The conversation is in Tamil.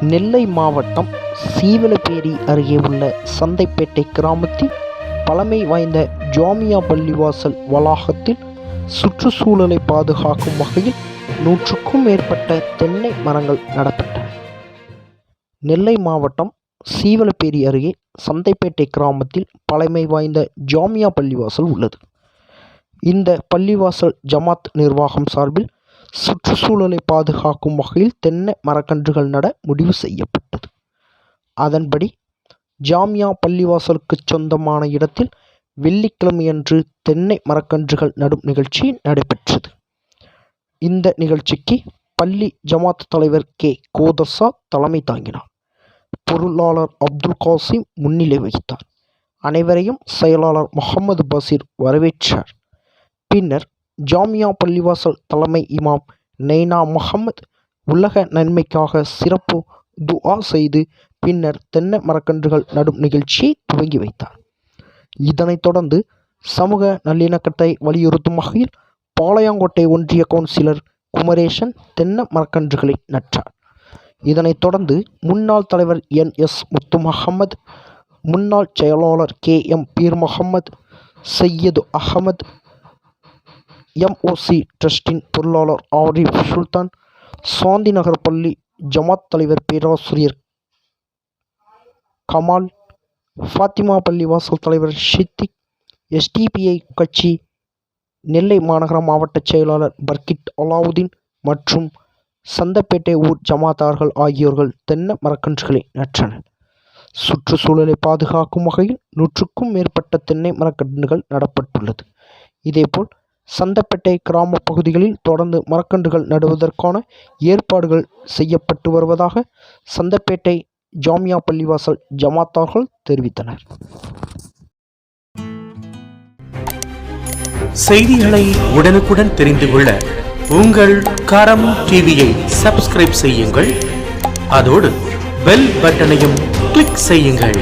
நெல்லை மாவட்டம் சீவலப்பேரி அருகே உள்ள சந்தைப்பேட்டை கிராமத்தில் பழமை வாய்ந்த ஜாமியா பள்ளிவாசல் வளாகத்தில் சுற்றுச்சூழலை பாதுகாக்கும் வகையில் நூற்றுக்கும் மேற்பட்ட தென்னை மரங்கள் நடப்பட்டன. நெல்லை மாவட்டம் சீவலப்பேரி அருகே சந்தைப்பேட்டை கிராமத்தில் பழமை வாய்ந்த ஜாமியா பள்ளிவாசல் உள்ளது. இந்த பள்ளிவாசல் ஜமாத் நிர்வாகம் சார்பில் சுற்றுச்சூழலை பாதுகாக்கும் வகையில் தென்னை மரக்கன்றுகள் நட முடிவு செய்யப்பட்டது. அதன்படி ஜாமியா பள்ளிவாசலுக்கு சொந்தமான இடத்தில் வெள்ளிக்கிழமையன்று தென்னை மரக்கன்றுகள் நடும் நிகழ்ச்சி நடைபெற்றது. இந்த நிகழ்ச்சிக்கு பள்ளி ஜமாத் தலைவர் கே. கோதசா தலைமை தாங்கினார். பொருளாளர் அப்துல் காசிம் முன்னிலை வகித்தார். அனைவரையும் செயலாளர் முகமது பசீர் வரவேற்றார். பின்னர் ஜாமியா பள்ளிவாசல் தலைமை இமாம் நெய்னா முகமது உலக நன்மைக்காக சிறப்பு துஆ செய்து பின்னர் தென்னை மரக்கன்றுகள் நடும் நிகழ்ச்சியை துவங்கி வைத்தார். இதனைத் தொடர்ந்து சமூக நல்லிணக்கத்தை வலியுறுத்தும் வகையில் பாளையங்கோட்டை ஒன்றிய கவுன்சிலர் குமரேசன் தென்னை மரக்கன்றுகளை நட்டார். இதனைத் தொடர்ந்து முன்னாள் தலைவர் என் எஸ் முத்து முகமது முன்னாள் செயலாளர் K M Peer Mohammed Syed Ahmed MOC ட்ரஸ்டின் பொருளாளர் ஆரிஃப் சுல்தான் சாந்தி நகர் பள்ளி ஜமாத் தலைவர் பேராசிரியர் கமால் ஃபாத்திமா பள்ளி வாசல் தலைவர் ஷித்திக் எஸ்டிபிஐ கட்சி நெல்லை மாநகர மாவட்ட செயலாளர் பர்கிட் அலாவுதீன் மற்றும் சந்தப்பேட்டை ஊர் ஜமாத்தார்கள் ஆகியோர்கள் தென்னை மரக்கன்றுகளை நற்றனர். சுற்றுச்சூழலை பாதுகாக்கும் வகையில் நூற்றுக்கும் மேற்பட்ட தென்னை மரக்கன்றுகள் நடப்பட்டுள்ளது. இதேபோல் சந்தப்பேட்டை கிராம பகுதிகளில் தொடர்ந்து மரக்கன்றுகள் நடுவதற்கான ஏற்பாடுகள் செய்யப்பட்டு வருவதாக சந்தப்பேட்டை ஜாமியா பள்ளிவாசல் ஜமாத்தார்கள் தெரிவித்தனர். செய்திகளை உடனுக்குடன் தெரிந்து கொள்ள உங்கள் கரம் டிவியை சப்ஸ்கிரைப் செய்யுங்கள். அதோடு பெல் பட்டனையும் கிளிக் செய்யுங்கள்.